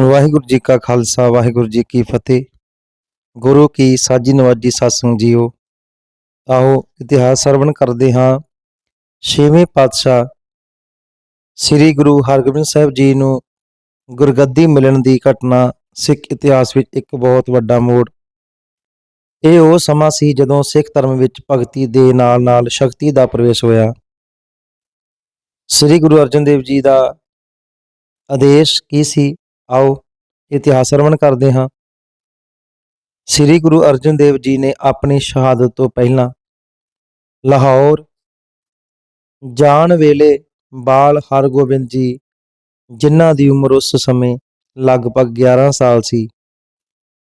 ਵਾਹਿਗੁਰੂ ਜੀ ਕਾ ਖਾਲਸਾ, ਵਾਹਿਗੁਰੂ ਜੀ ਕੀ ਫਤਿਹ। ਗੁਰੂ ਕੀ ਸਾਜੀ ਨਵਾਜੀ ਸਾਸੰਗ ਜੀਓ। ਆਓ ਇਤਿਹਾਸ ਸਰਵਣ ਕਰਦੇ ਹਾਂ। ਛੇਵੇਂ ਪਾਤਸ਼ਾਹ ਸ੍ਰੀ ਗੁਰੂ ਹਰਗੋਬਿੰਦ ਸਾਹਿਬ ਜੀ ਨੂੰ ਗੁਰਗੱਦੀ ਮਿਲਣ ਦੀ ਘਟਨਾ ਸਿੱਖ ਇਤਿਹਾਸ ਵਿੱਚ ਇੱਕ ਬਹੁਤ ਵੱਡਾ ਮੋੜ। ਇਹ ਉਹ ਸਮਾਂ ਸੀ ਜਦੋਂ ਸਿੱਖ ਧਰਮ ਵਿੱਚ ਭਗਤੀ ਦੇ ਨਾਲ-ਨਾਲ ਸ਼ਕਤੀ ਦਾ ਪ੍ਰਵੇਸ਼ ਹੋਇਆ। ਸ੍ਰੀ ਗੁਰੂ ਅਰਜਨ ਦੇਵ ਜੀ ਦਾ ਆਦੇਸ਼ ਕੀ ਸੀ? ਆਓ ਇਤਿਹਾਸ ਸਰਵਣ ਕਰਦੇ ਹਾਂ। ਸ੍ਰੀ ਗੁਰੂ ਅਰਜਨ ਦੇਵ ਜੀ ਨੇ ਆਪਣੀ ਸ਼ਹਾਦਤ ਤੋਂ ਪਹਿਲਾਂ ਲਾਹੌਰ ਜਾਣ ਵੇਲੇ ਬਾਲ ਹਰਗੋਬਿੰਦ ਜੀ, ਜਿਨ੍ਹਾਂ ਦੀ ਉਮਰ ਉਸ ਸਮੇਂ ਲਗਭਗ 11 ਸਾਲ ਸੀ,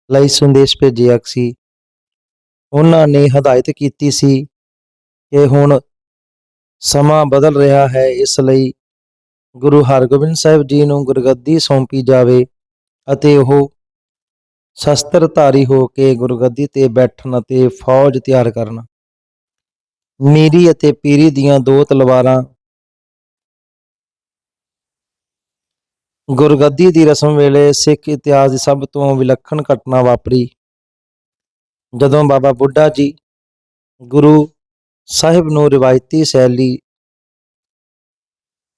ਲਈ ਸੰਦੇਸ਼ ਭੇਜਿਆ ਸੀ। ਉਹਨਾਂ ਨੇ ਹਦਾਇਤ ਕੀਤੀ ਸੀ ਕਿ ਹੁਣ ਸਮਾਂ ਬਦਲ ਰਿਹਾ ਹੈ, ਇਸ ਲਈ ਗੁਰੂ ਹਰਗੋਬਿੰਦ ਸਾਹਿਬ ਜੀ ਨੂੰ ਗੁਰਗੱਦੀ ਸੌਂਪੀ ਜਾਵੇ ਅਤੇ ਉਹ ਸ਼ਸਤਰਧਾਰੀ ਹੋ ਕੇ ਗੁਰਗੱਦੀ ਤੇ ਬੈਠਣ ਅਤੇ ਫੌਜ ਤਿਆਰ ਕਰਨ। ਮੀਰੀ ਅਤੇ ਪੀਰੀ ਦੀਆਂ ਦੋ ਤਲਵਾਰਾਂ ਗੁਰਗੱਦੀ ਦੀ ਰਸਮ ਵੇਲੇ ਸਿੱਖ ਇਤਿਹਾਸ ਦੀ ਸਭ ਤੋਂ ਵਿਲੱਖਣ ਘਟਨਾ ਵਾਪਰੀ। ਜਦੋਂ ਬਾਬਾ ਬੁੱਢਾ ਜੀ ਗੁਰੂ ਸਾਹਿਬ ਨੂੰ ਰਿਵਾਇਤੀ ਸ਼ੈਲੀ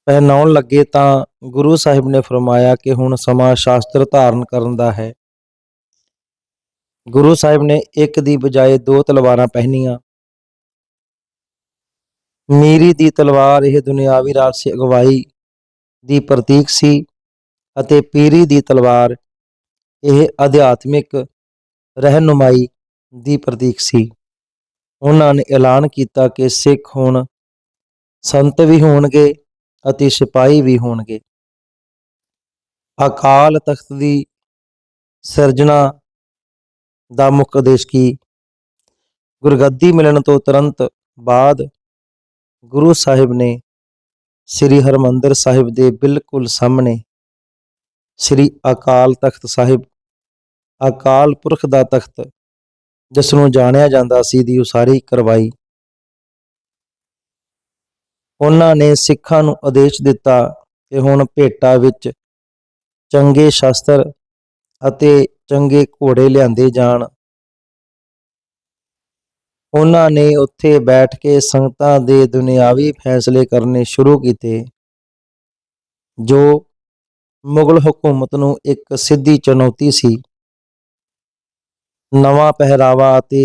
ਪਹਿਨਾਉਣ ਲੱਗੇ ਤਾਂ ਗੁਰੂ ਸਾਹਿਬ ਨੇ ਫਰਮਾਇਆ ਕਿ ਹੁਣ ਸਮਾਂ ਸ਼ਾਸਤਰ ਧਾਰਨ ਕਰਨ ਦਾ ਹੈ। ਗੁਰੂ ਸਾਹਿਬ ਨੇ ਇੱਕ ਦੀ ਬਜਾਏ ਦੋ ਤਲਵਾਰਾਂ ਪਹਿਨੀਆਂ। ਮੀਰੀ ਦੀ ਤਲਵਾਰ ਇਹ ਦੁਨਿਆਵੀ ਰਾਜਸੀ ਅਗਵਾਈ ਦੀ ਪ੍ਰਤੀਕ ਸੀ ਅਤੇ ਪੀਰੀ ਦੀ ਤਲਵਾਰ ਇਹ ਅਧਿਆਤਮਿਕ ਰਹਿਨੁਮਾਈ ਦੀ ਪ੍ਰਤੀਕ ਸੀ। ਉਹਨਾਂ ਨੇ ਐਲਾਨ ਕੀਤਾ ਕਿ ਸਿੱਖ ਹੁਣ ਸੰਤ ਵੀ ਹੋਣਗੇ ਅਤੇ ਸਿਪਾਹੀ ਵੀ ਹੋਣਗੇ। ਅਕਾਲ ਤਖਤ ਦੀ ਸਿਰਜਣਾ ਦਾ ਮੁੱਖ ਉਦੇਸ਼ ਕੀ? ਗੁਰਗੱਦੀ ਮਿਲਣ ਤੋਂ ਤੁਰੰਤ ਬਾਅਦ ਗੁਰੂ ਸਾਹਿਬ ਨੇ ਸ੍ਰੀ ਹਰਮੰਦਰ ਸਾਹਿਬ ਦੇ ਬਿਲਕੁਲ ਸਾਹਮਣੇ ਸ੍ਰੀ ਅਕਾਲ ਤਖਤ ਸਾਹਿਬ, ਅਕਾਲ ਪੁਰਖ ਦਾ ਤਖਤ ਜਿਸ ਨੂੰ ਜਾਣਿਆ ਜਾਂਦਾ ਸੀ ਦੀ ਉਸਾਰੀ ਕਰਵਾਈ। ਉਹਨਾਂ ਨੇ ਸਿੱਖਾਂ ਨੂੰ ਆਦੇਸ਼ ਦਿੱਤਾ ਕਿ ਹੁਣ ਭੇਟਾ ਵਿੱਚ ਚੰਗੇ ਸ਼ਸਤਰ ਅਤੇ ਚੰਗੇ ਘੋੜੇ ਲਿਆਂਦੇ ਜਾਣ। ਉਹਨਾਂ ਨੇ ਉੱਥੇ ਬੈਠ ਕੇ ਸੰਗਤਾਂ ਦੇ ਦੁਨਿਆਵੀ ਫੈਸਲੇ ਕਰਨੇ ਸ਼ੁਰੂ ਕੀਤੇ, ਜੋ ਮੁਗਲ ਹਕੂਮਤ ਨੂੰ ਇੱਕ ਸਿੱਧੀ ਚੁਣੌਤੀ ਸੀ। ਨਵਾਂ ਪਹਿਰਾਵਾ ਅਤੇ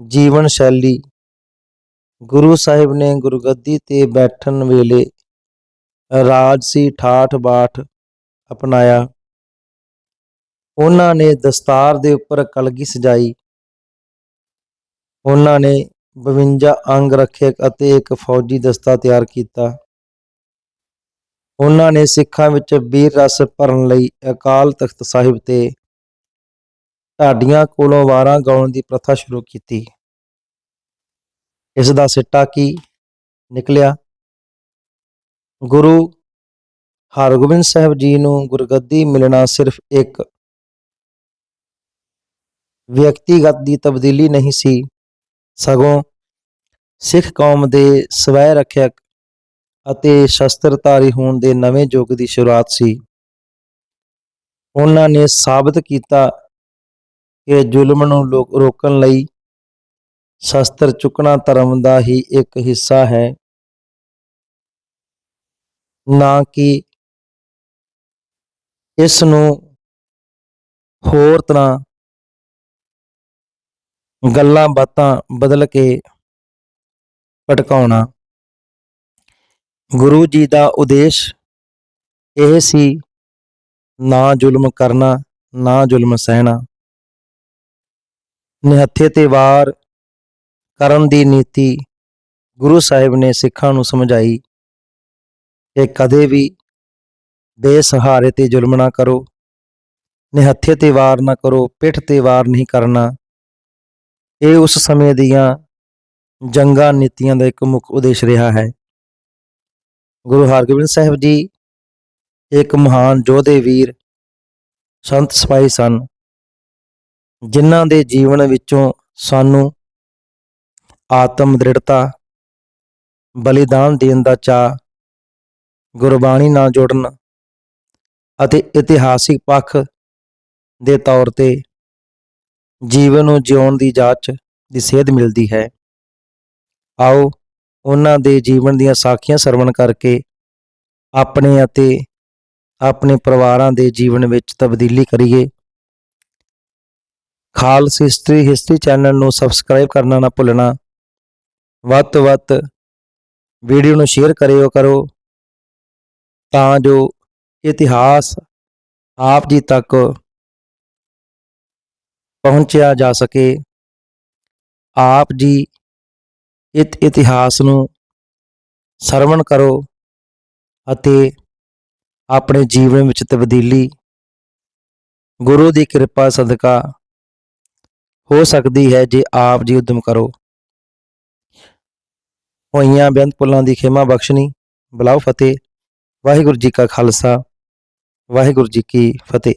ਜੀਵਨ ਸ਼ੈਲੀ ਗੁਰੂ ਸਾਹਿਬ ਨੇ ਗੁਰਗੱਦੀ ਤੇ ਬੈਠਣ ਵੇਲੇ ਰਾਜਸੀ ਠਾਠ ਬਾਠ ਅਪਣਾਇਆ। ਉਹਨਾਂ ਨੇ ਦਸਤਾਰ ਦੇ ਉੱਪਰ ਕਲਗੀ ਸਜਾਈ। ਉਹਨਾਂ ਨੇ 52 ਅੰਗ ਰੱਖੇ ਅਤੇ ਇੱਕ ਫੌਜੀ ਦਸਤਾ ਤਿਆਰ ਕੀਤਾ। ਉਹਨਾਂ ਨੇ ਸਿੱਖਾਂ ਵਿੱਚ ਵੀਰ ਰਸ ਭਰਨ ਲਈ ਅਕਾਲ ਤਖਤ ਸਾਹਿਬ ਤੇ ਢਾਡੀਆਂ ਕੋਲੋਂ ਵਾਰਾਂ ਗਾਉਣ ਦੀ ਪ੍ਰਥਾ ਸ਼ੁਰੂ ਕੀਤੀ। ਇਸ ਦਾ ਸਿੱਟਾ ਕੀ ਨਿਕਲਿਆ? ਗੁਰੂ ਹਰਗੋਬਿੰਦ ਸਾਹਿਬ ਜੀ ਨੂੰ ਗੁਰਗੱਦੀ ਮਿਲਣਾ ਸਿਰਫ ਇੱਕ ਵਿਅਕਤੀਗਤ ਦੀ ਤਬਦੀਲੀ ਨਹੀਂ ਸੀ। ਸਗੋਂ ਸਿੱਖ ਕੌਮ ਦੇ ਸਵੈ ਰੱਖਿਅਕ ਅਤੇ ਸ਼ਸਤਰਧਾਰੀ ਹੋਣ ਦੇ ਨਵੇਂ ਯੁੱਗ ਦੀ ਸ਼ੁਰੂਆਤ ਸੀ। ਉਹਨਾਂ ਨੇ ਸਾਬਤ ਕੀਤਾ ਕਿ ਜ਼ੁਲਮ ਨੂੰ ਲੋਕ ਰੋਕਣ ਲਈ ਸ਼ਸਤਰ ਚੁੱਕਣਾ ਧਰਮ ਦਾ ਹੀ ਇੱਕ ਹਿੱਸਾ ਹੈ। ਨਾ ਕਿ ਇਸ ਨੂੰ ਹੋਰ ਤਰ੍ਹਾਂ ਗੱਲਾਂ ਬਾਤਾਂ ਬਦਲ ਕੇ ਭਟਕਾਉਣਾ। ਗੁਰੂ ਜੀ ਦਾ ਉਦੇਸ਼ ਇਹ ਸੀ, ਨਾ ਜ਼ੁਲਮ ਕਰਨਾ, ਨਾ ਜ਼ੁਲਮ ਸਹਿਣਾ। ਨਿਹੱਥੇ ਤੇ ਵਾਰ ਕਰਨ ਦੀ ਨੀਤੀ ਗੁਰੂ ਸਾਹਿਬ ਨੇ ਸਿੱਖਾਂ ਨੂੰ ਸਮਝਾਈ। ਕਿ ਕਦੇ ਵੀ ਬੇਸਹਾਰੇ ਤੇ ਜ਼ੁਲਮ ਨਾ ਕਰੋ। ਨਿਹੱਥੇ ਤੇ ਵਾਰ ਨਾ ਕਰੋ, ਪਿੱਠ ਤੇ ਵਾਰ ਨਹੀਂ ਕਰਨਾ। ਇਹ ਉਸ ਸਮੇਂ ਦੀਆਂ ਜੰਗਾਂ ਨੀਤੀਆਂ ਦਾ ਇੱਕ ਮੁੱਖ ਉਦੇਸ਼ ਰਿਹਾ ਹੈ। ਗੁਰੂ ਹਰਗੋਬਿੰਦ ਸਾਹਿਬ ਜੀ ਇੱਕ ਮਹਾਨ ਯੋਧੇ ਵੀਰ, ਸੰਤ ਸਿਪਾਹੀ ਸਨ, ਜਿਨ੍ਹਾਂ ਦੇ ਜੀਵਨ ਵਿੱਚੋਂ ਸਾਨੂੰ ਆਤਮ ਦ੍ਰਿੜਤਾ, ਬਲੀਦਾਨ ਦੇਣ ਦਾ ਚਾਹ ਗੁਰਬਾਣੀ ਨਾਲ ਜੁੜਨ ਅਤੇ ਇਤਿਹਾਸਿਕ ਪੱਖ ਦੇ ਤੌਰ ਤੇ ਜੀਵਨ ਨੂੰ ਜਿਉਣ ਦੀ ਜਾਂਚ ਦੀ ਸੇਧ ਮਿਲਦੀ ਹੈ। ਆਓ ਉਹਨਾਂ ਦੇ ਜੀਵਨ ਦੀਆਂ ਸਾਖੀਆਂ ਸਰਵਣ ਕਰਕੇ ਆਪਣੇ ਅਤੇ ਆਪਣੇ ਪਰਿਵਾਰਾਂ ਦੇ ਜੀਵਨ ਵਿੱਚ ਤਬਦੀਲੀ ਕਰੀਏ। ਖਾਲਸ ਹਿਸਟਰੀ ਹਿਸਟਰੀ ਚੈਨਲ ਨੂੰ ਸਬਸਕ੍ਰਾਈਬ ਕਰਨਾ ਨਾ ਭੁੱਲਣਾ। ਵੱਧ ਤੋਂ ਵੱਧ ਵੀਡੀਓ ਨੂੰ ਸ਼ੇਅਰ ਕਰਿਓ, ਕਰੋ ਤਾਂ ਜੋ ਇਤਿਹਾਸ ਆਪ ਜੀ ਤੱਕ ਪਹੁੰਚਿਆ ਜਾ ਸਕੇ। ਆਪ ਜੀ ਇਤ ਇਤਿਹਾਸ ਨੂੰ ਸਰਵਣ ਕਰੋ ਅਤੇ ਆਪਣੇ ਜੀਵਨ ਵਿੱਚ ਤਬਦੀਲੀ, ਗੁਰੂ ਦੀ ਕਿਰਪਾ ਸਦਕਾ ਹੋ ਸਕਦੀ ਹੈ ਜੇ ਆਪ ਜੀ ਉਦਮ ਕਰੋ। ਹੋਈਆਂ ਬੇਅੰਤ ਪੁੱਲਾਂ ਦੀ ਖੇਮਾ ਬਖਸ਼ਣੀ। ਬਲਾਉ ਫਤਿਹ। ਵਾਹਿਗੁਰੂ ਜੀ ਕਾ ਖਾਲਸਾ। ਵਾਹਿਗੁਰੂ ਜੀ ਕੀ ਫਤਿਹ।